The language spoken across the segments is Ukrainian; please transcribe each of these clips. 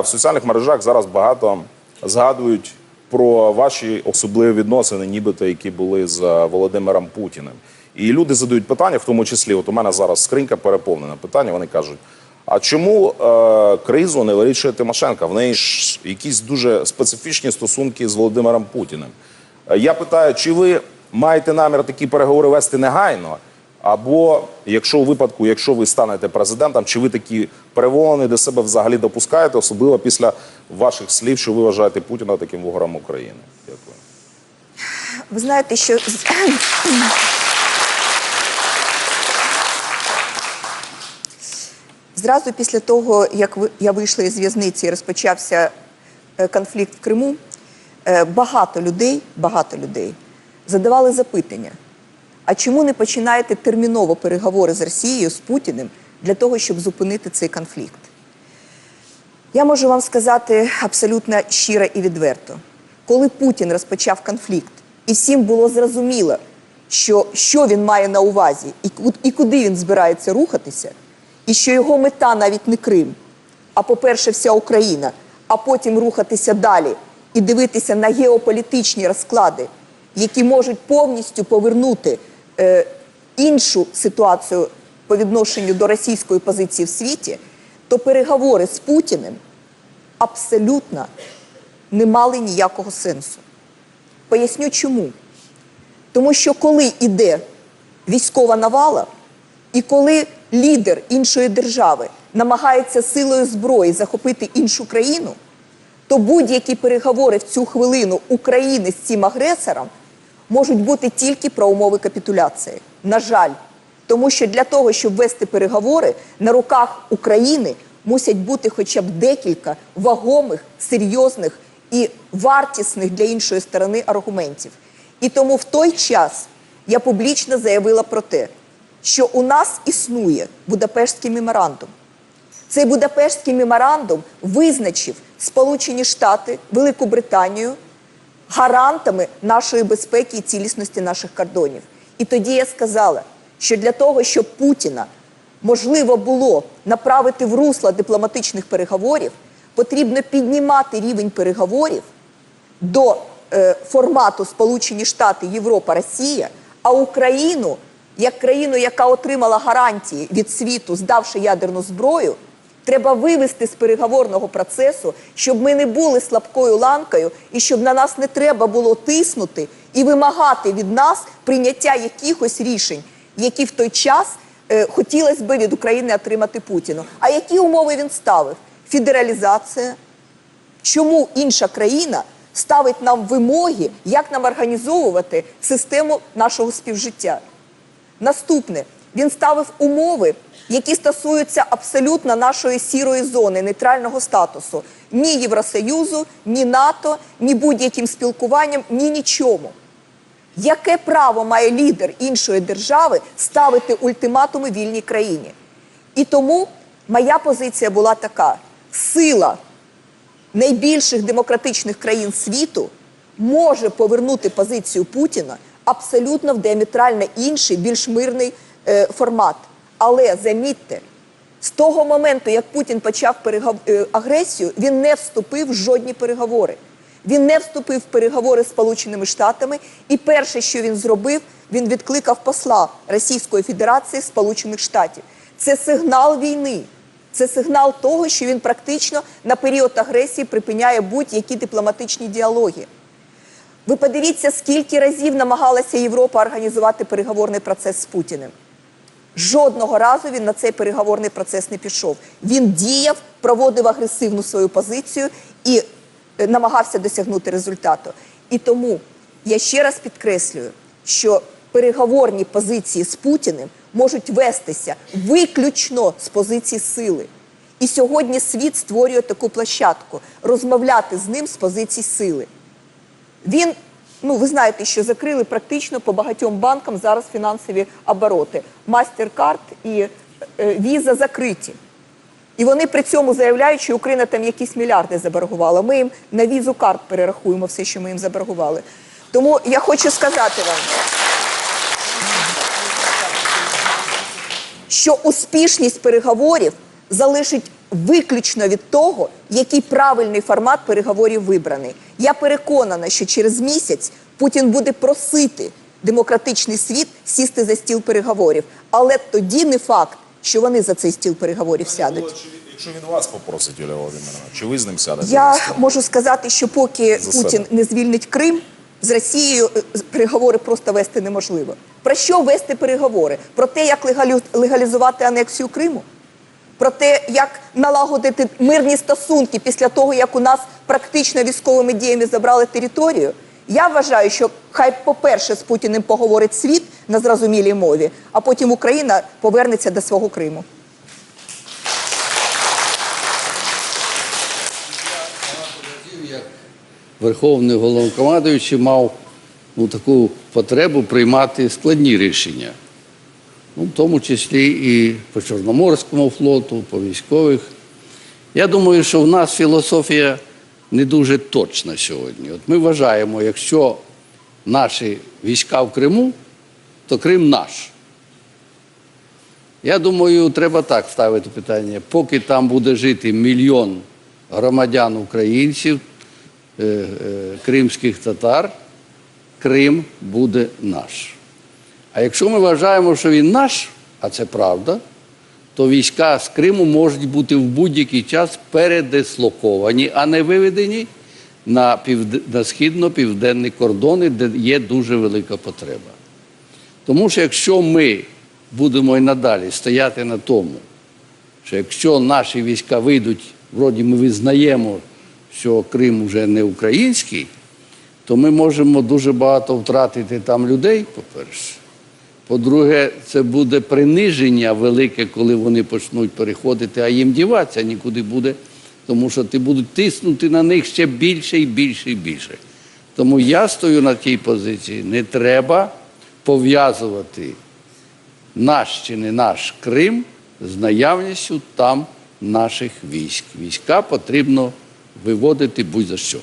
В соціальних мережах зараз багато згадують про ваші особливі відносини, нібито які були з е, Володимиром Путіним. І люди задають питання, в тому числі, от у мене зараз скринька переповнена питання. Вони кажуть: а чому е, кризу не вирішує Тимошенка? В неї ж якісь дуже специфічні стосунки з Володимиром Путіним. Е, Я питаю, чи ви маєте намір такі переговори вести негайно? Або якщо у випадку, якщо ви станете президентом, чи ви такі перевони до себе взагалі допускаєте, особливо після ваших слів, що ви вважаєте Путіна таким ворогом України? Дякую. Ви знаєте, що зразу після того, як я вийшла із в'язниці і розпочався е, конфлікт в Криму, е, багато людей, багато людей задавали запитання: а чому не починаєте терміново переговори з Росією, з Путіним для того, щоб зупинити цей конфлікт? Я можу вам сказати абсолютно щиро і відверто. Коли Путін розпочав конфлікт, і всім було зрозуміло, що, що він має на увазі і, і куди він збирається рухатися, і що його мета навіть не Крим, а по-перше, вся Україна, а потім рухатися далі і дивитися на геополітичні розклади, які можуть повністю повернути іншу ситуацію по відношенню до російської позиції в світі, то переговори з Путіним абсолютно не мали ніякого сенсу. Поясню чому. Тому що коли йде військова навала, і коли лідер іншої держави намагається силою зброї захопити іншу країну, то будь-які переговори в цю хвилину України з цим агресором можуть бути тільки про умови капітуляції. На жаль, тому що для того, щоб вести переговори, на руках України мусять бути хоча б декілька вагомих, серйозних і вартісних для іншої сторони аргументів. І тому в той час я публічно заявила про те, що у нас існує Будапештський меморандум. Цей Будапештський меморандум визначив Сполучені Штати, Велику Британію гарантами нашої безпеки і цілісності наших кордонів. І тоді я сказала, що для того, щоб Путіна можливо було направити в русло дипломатичних переговорів, потрібно піднімати рівень переговорів до е, формату Сполучені Штати, Європа, Росія, а Україну як країну, яка отримала гарантії від світу, здавши ядерну зброю, треба вивести з переговорного процесу, щоб ми не були слабкою ланкою і щоб на нас не треба було тиснути і вимагати від нас прийняття якихось рішень, які в той час е, хотілося б від України отримати Путіну. А які умови він ставив? Федералізація, чому інша країна ставить нам вимоги, як нам організовувати систему нашого співжиття. Наступне, він ставив умови, які стосуються абсолютно нашої сірої зони, нейтрального статусу. Ні Євросоюзу, ні НАТО, ні будь-яким спілкуванням, ні нічому. Яке право має лідер іншої держави ставити ультиматуми вільній країні? І тому моя позиція була така: сила найбільших демократичних країн світу може повернути позицію Путіна абсолютно в діаметрально інший, більш мирний е, формат. Але замітьте, з того моменту, як Путін почав перегов... е, агресію, він не вступив в жодні переговори. Він не вступив в переговори з Сполученими Штатами, і перше, що він зробив, він відкликав посла Російської Федерації Сполучених Штатів. Це сигнал війни. Це сигнал того, що він практично на період агресії припиняє будь-які дипломатичні діалоги. Ви подивіться, скільки разів намагалася Європа організувати переговорний процес з Путіним. Жодного разу він на цей переговорний процес не пішов. Він діяв, проводив агресивну свою позицію і е, намагався досягнути результату. І тому я ще раз підкреслюю, що переговорні позиції з Путіним можуть вестися виключно з позиції сили. І сьогодні світ створює таку площадку розмовляти з ним з позиції сили. Він, ну ви знаєте, що закрили практично по багатьом банкам зараз фінансові обороти. Мастеркард і е, віза закриті. І вони при цьому заявляють, що Україна там якісь мільярди заборгувала. Ми їм на візу карт перерахуємо все, що ми їм заборгували. Тому я хочу сказати вам, що успішність переговорів залишить виключно від того, який правильний формат переговорів вибраний. Я переконана, що через місяць Путін буде просити демократичний світ сісти за стіл переговорів. Але тоді не факт, що вони за цей стіл переговорів сядуть. Якщо він вас попросить, Юлія Володимировна, чи ви з ним сядете? Я можу сказати, що поки За Путін себе. не звільнить Крим, з Росією е, переговори просто вести неможливо. Про що вести переговори? Про те, як легалізувати анексію Криму? Про те, як налагодити мирні стосунки після того, як у нас практично військовими діями забрали територію. Я вважаю, що хай, по-перше, з Путіним поговорить світ на зрозумілій мові, а потім Україна повернеться до свого Криму. Верховний головнокомандуючий мав ну, таку потребу приймати складні рішення, ну, в тому числі і по Чорноморському флоту, по військових. Я думаю, що в нас філософія не дуже точна сьогодні. От ми вважаємо, якщо наші війська в Криму, то Крим наш. Я думаю, треба так ставити питання. Поки там буде жити мільйон громадян українців, е, е, кримських татар, Крим буде наш. А якщо ми вважаємо, що він наш, а це правда, то війська з Криму можуть бути в будь-який час передислоковані, а не виведені на, півд... на східно-південні кордони, де є дуже велика потреба. Тому що якщо ми будемо і надалі стояти на тому, що якщо наші війська вийдуть, вроді ми визнаємо, що Крим вже не український, то ми можемо дуже багато втратити там людей, по-перше. По-друге, це буде приниження велике, коли вони почнуть переходити, а їм діватися нікуди буде, тому що ти будуть тиснути на них ще більше і більше і більше. Тому я стою на тій позиції. Не треба пов'язувати наш чи не наш Крим з наявністю там наших військ. Війська потрібно виводити будь-за що.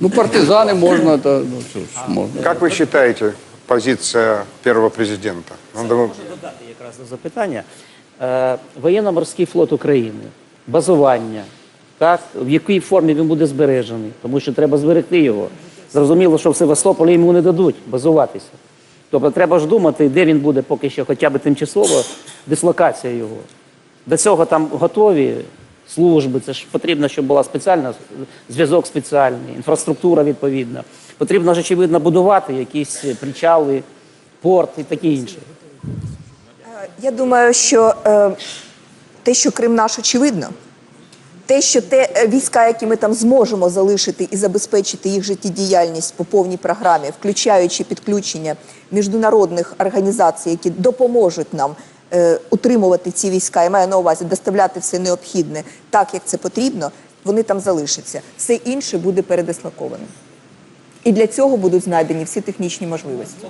Ну, партизани можна, та, ну, що ж, можна. Как вы считаете, позиция первого президента? Он думаю, додати якраз до запитання. Е, Воєнно-морський флот України, базування, так, в якій формі він буде збережений, тому що треба зберегти його. Зрозуміло, що в Севастополі йому не дадуть базуватися. Тобто треба ж думати, де він буде поки що хоча б тимчасово, дислокація його. До цього там готові служби, це ж потрібно, щоб була спеціальна зв'язок спеціальний, інфраструктура відповідна. Потрібно ж, очевидно, будувати якісь причали, порт і таке інше. Я думаю, що е, те, що Крим наш, очевидно. Те, що те е, війська, які ми там зможемо залишити і забезпечити їх життєдіяльність по повній програмі, включаючи підключення міжнародних організацій, які допоможуть нам е, утримувати ці війська, я маю на увазі доставляти все необхідне так, як це потрібно, вони там залишаться. Все інше буде передислоковано. І для цього будуть знайдені всі технічні можливості.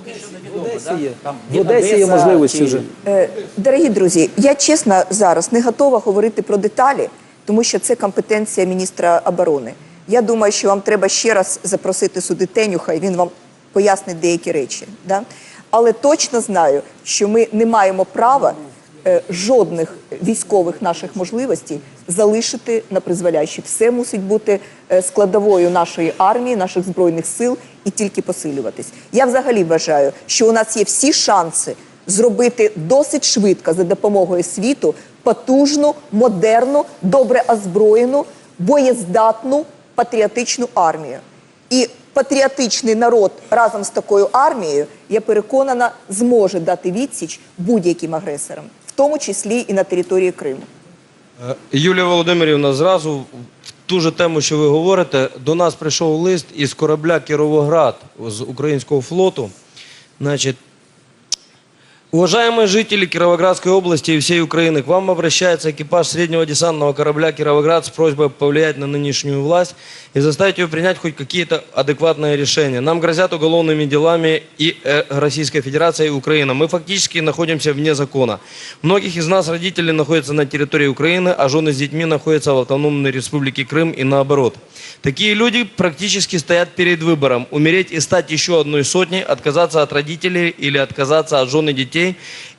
В Одесі є можливості вже. Е, Дорогі друзі, я чесно зараз не готова говорити про деталі, тому що це компетенція міністра оборони. Я думаю, що вам треба ще раз запросити сюди Тенюха, і він вам пояснить деякі речі. Да? Але точно знаю, що ми не маємо права е, жодних військових наших можливостей залишити на призволяще. Все мусить бути е, складовою нашої армії, наших збройних сил і тільки посилюватись. Я взагалі вважаю, що у нас є всі шанси зробити досить швидко за допомогою світу потужну, модерну, добре озброєну, боєздатну патріотичну армію. І патріотичний народ разом з такою армією, я переконана, зможе дати відсіч будь-яким агресорам, в тому числі і на території Криму. Е, Юлія Володимирівна, зразу в ту же тему, що ви говорите, до нас прийшов лист із корабля Кіровоград з українського флоту. Значить, Уважаемые жители Кировоградской области и всей Украины, к вам обращается экипаж среднего десантного корабля «Кировоград» с просьбой повлиять на нынешнюю власть и заставить ее принять хоть какие-то адекватные решения. Нам грозят уголовными делами и э, Российской Федерация и Украина. Мы фактически находимся вне закона. Многих из нас родители находятся на территории Украины, а жены с детьми находятся в автономной республике Крым и наоборот. Такие люди практически стоят перед выбором – умереть и стать еще одной сотней, отказаться от родителей или отказаться от жены детей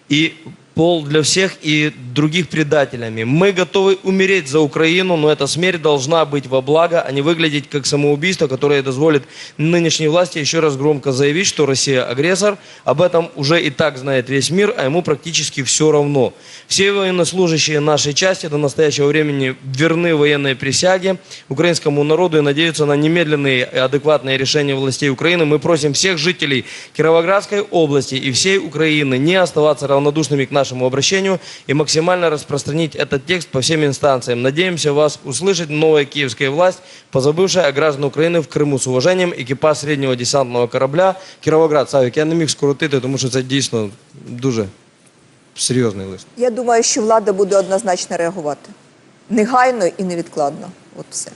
и пол для всех и других предателями. Мы готовы умереть за Украину, но эта смерть должна быть во благо, а не выглядеть как самоубийство, которое дозволит нынешней власти еще раз громко заявить, что Россия агрессор. Об этом уже и так знает весь мир, а ему практически все равно. Все военнослужащие нашей части до настоящего времени верны военной присяге украинскому народу и надеются на немедленные и адекватные решения властей Украины. Мы просим всех жителей Кировоградской области и всей Украины не оставаться равнодушными к нашему обращению и максимально распространить этот текст по всем инстанциям. Надеемся вас услышать новая киевская власть, позабывшая о граждан України в Криму з уваженням екіпаж середнього десантного корабля Кіровоград. Савік, я не міг скоротити, тому що це дійсно дуже серйозний лист. Я думаю, що влада буде однозначно реагувати негайно і невідкладно. От все.